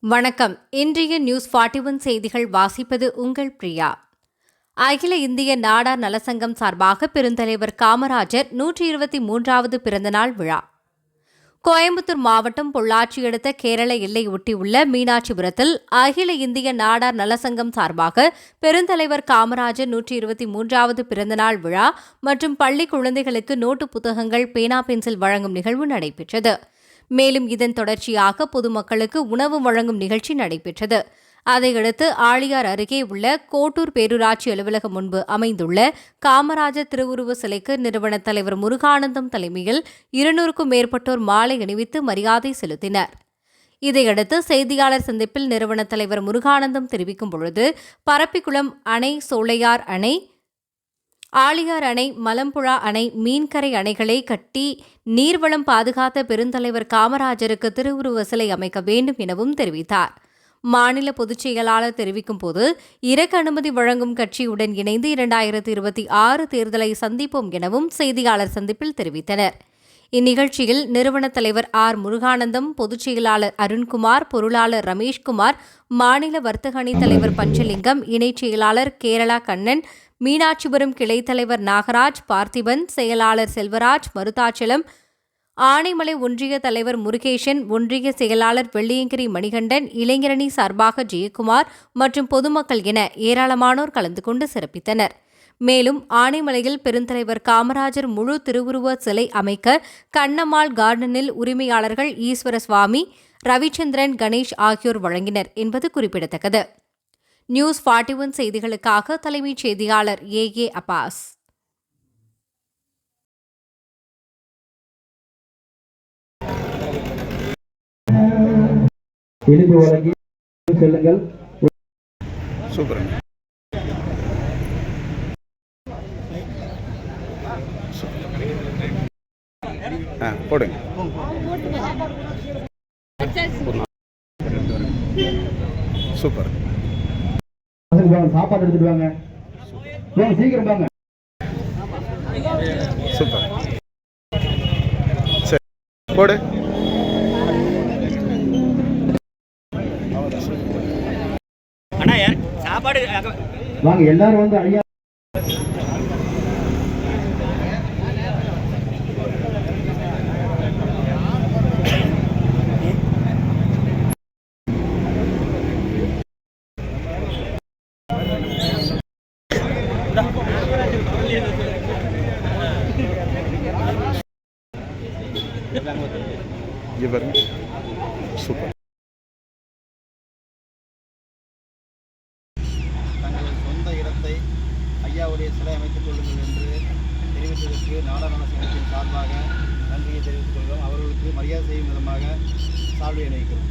வணக்கம். இன்றைய news forty one செய்திகள் வாசிப்பது உங்கள் பிரியா. அகில இந்திய நாடார் நலசங்கம் சார்பாக பெருந்தலைவர் காமராஜர் நூற்றி இருபத்தி மூன்றாவது பிறந்தநாள் விழா. கோயம்புத்தூர் மாவட்டம் பொள்ளாச்சி அடுத்த கேரள எல்லை ஒட்டியுள்ள மீனாட்சிபுரத்தில் அகில இந்திய நாடார் நலசங்கம் சார்பாக பெருந்தலைவர் காமராஜர் நூற்றி இருபத்தி மூன்றாவது பிறந்தநாள் விழா மற்றும் பள்ளி குழந்தைகளுக்கு நோட்டு புத்தகங்கள் பேனா பென்சில் வழங்கும் நிகழ்வு நடைபெற்றது. மேலும் இதன் தொடர்ச்சியாக பொதுமக்களுக்கு உணவு வழங்கும் நிகழ்ச்சி நடைபெற்றது. அதையடுத்து ஆழியார் அருகே உள்ள கோட்டூர் பேரூராட்சி அலுவலகம் முன்பு அமைந்துள்ள காமராஜர் திருவுருவ சிலைக்கு நிறுவன தலைவர் முருகானந்தம் தலைமையில் இருநூறுக்கும் மேற்பட்டோர் மாலை அணிவித்து மரியாதை செலுத்தினர். இதையடுத்து செய்தியாளர் சந்திப்பில் நிறுவன தலைவர் முருகானந்தம் தெரிவிக்கும் பொழுது பரப்பிக்குளம் அணை சோலையார் அணை ஆழியார் அணை மலம்புழா அணை மீன்கரை அணைகளை கட்டி நீர்வளம் பாதுகாத்த பெருந்தலைவர் காமராஜருக்கு திருவுருவ சிலை அமைக்க வேண்டும் எனவும் தெரிவித்தார். மாநில பொதுச் செயலாளர் தெரிவிக்கும் போது இறக்க அனுமதி வழங்கும் கட்சியுடன் இணைந்து இரண்டாயிரத்தி இருபத்தி ஆறு தேர்தலை சந்திப்போம் எனவும் செய்தியாளர் சந்திப்பில் தெரிவித்தனர். இந்நிகழ்ச்சியில் நிறுவன தலைவர் ஆர். முருகானந்தம் பொதுச் செயலாளர் அருண்குமார் பொருளாளர் ரமேஷ்குமார் மாநில வர்த்தக அணி தலைவர் பஞ்சலிங்கம் இணைச் செயலாளர் கேரளா கண்ணன் மீனாட்சிபுரம் கிளை தலைவர் நாகராஜ் பார்த்திபன் செயலாளர் செல்வராஜ் மருதாச்சலம் ஆனைமலை ஒன்றிய தலைவர் முருகேசன் ஒன்றிய செயலாளர் வெள்ளியங்கிரி மணிகண்டன் இளைஞரணி சார்பாக ஜெயக்குமார் மற்றும் பொதுமக்கள் என ஏராளமானோர் கலந்து கொண்டு சிறப்பித்தனர். மேலும் ஆனைமலையில் பெருந்தலைவர் காமராஜர் முழு திருவுருவ சிலை அமைக்க கண்ணம்மாள் கார்டனில் உரிமையாளர்கள் ஈஸ்வர சுவாமி ரவிச்சந்திரன் கணேஷ் ஆகியோர் வழங்கினர் என்பது குறிப்பிடத்தக்கது. நியூஸ் ஃபார்ட்டி ஒன் செய்திகளுக்காக தலைமைச் செய்தியாளர் ஏ ஏ அப்பாஸ். இனிப்பு வழங்கி செல்லுங்கள். சூப்பருங்க. ஆ போடுங்க. சூப்பர். சாப்பாடு எடுத்துட்டு வாங்க சீக்கிரம் வாங்க. சூப்பர். சரி போடு. வாங்க எல்லாரும் வந்து ஐயா. பாருங்க சூப்பர். ஐயாவுடைய சிலை அமைத்துக் கொள்ளுங்கள் என்று தெரிவித்ததற்கு நாடாளுமன்ற சங்கத்தின் சார்பாக நன்றியை தெரிவித்துக் கொள்கிறோம். அவர்களுக்கு மரியாதை செய்யும் விதமாக சால்வை அணிவிக்கிறோம்.